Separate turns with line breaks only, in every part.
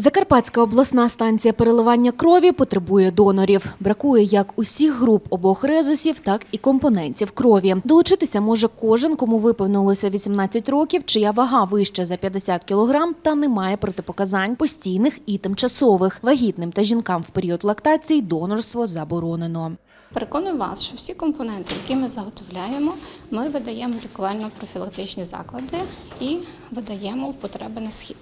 Закарпатська обласна станція переливання крові потребує донорів. Бракує як усіх груп обох резусів, так і компонентів крові. Долучитися може кожен, кому виповнилося 18 років, чия вага вища за 50 кілограм та не має протипоказань постійних і тимчасових. Вагітним та жінкам в період лактації донорство заборонено.
Переконую вас, що всі компоненти, які ми заготовляємо, ми видаємо лікувально-профілактичні заклади і видаємо в потреби на схід.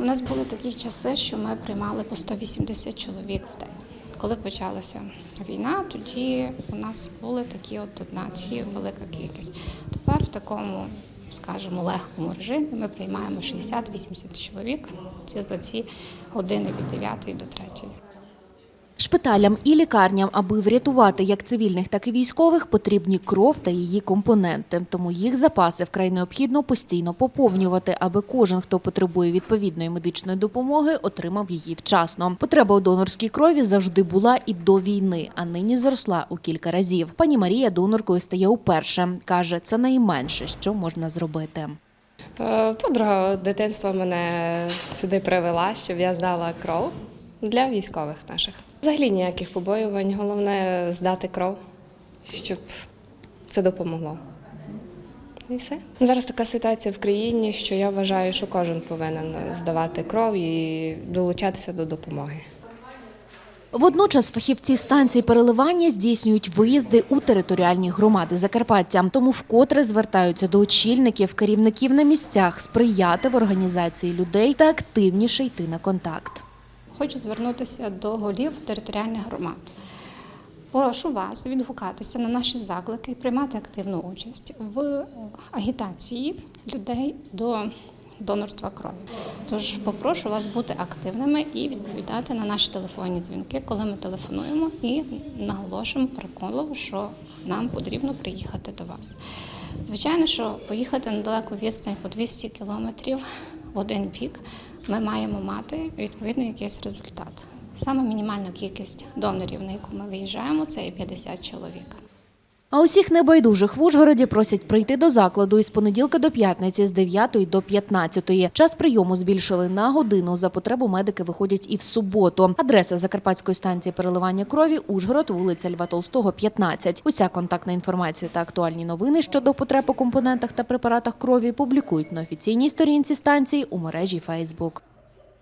У нас були такі часи, що ми приймали по 180 чоловік в день. Коли почалася війна, тоді у нас були такі от донації, велика кількість. Тепер в такому, скажімо, легкому режимі ми приймаємо 60-80 чоловік. Це за ці години від 9 до 3.
Шпиталям і лікарням, аби врятувати як цивільних, так і військових, потрібні кров та її компоненти. Тому їх запаси вкрай необхідно постійно поповнювати, аби кожен, хто потребує відповідної медичної допомоги, отримав її вчасно. Потреба у донорській крові завжди була і до війни, а нині зросла у кілька разів. Пані Марія доноркою стає уперше. каже, це найменше, що можна зробити.
Е, Подруга дитинства мене сюди привела, щоб я здала кров для військових наших. Взагалі ніяких побоювань, головне здати кров, щоб це допомогло. І все. Зараз така ситуація в країні, що я вважаю, що кожен повинен здавати кров і долучатися до допомоги.
Водночас фахівці станції переливання здійснюють виїзди у територіальні громади Закарпаття. Тому вкотре звертаються до очільників, керівників на місцях сприяти в організації людей та активніше йти на контакт.
Хочу звернутися до голів територіальних громад. Прошу вас відгукатися на наші заклики і приймати активну участь в агітації людей до донорства крові. Тож попрошу вас бути активними і відповідати на наші телефонні дзвінки, коли ми телефонуємо і наголошуємо переконливо, що нам потрібно приїхати до вас. Звичайно, що поїхати на далеку відстань по 200 кілометрів в один бік ми маємо мати відповідно якийсь результат. Саме мінімальна кількість донорів, на яку ми виїжджаємо, це є 50 чоловік.
А усіх небайдужих в Ужгороді просять прийти до закладу із понеділка до п'ятниці з 9 до 15. Час прийому збільшили на годину. За потребу медики виходять і в суботу. Адреса Закарпатської станції переливання крові Ужгород, вулиця Льва Толстого, 15. Уся контактна інформація та актуальні новини щодо потреб у компонентах та препаратах крові публікують на офіційній сторінці станції у мережі Фейсбук.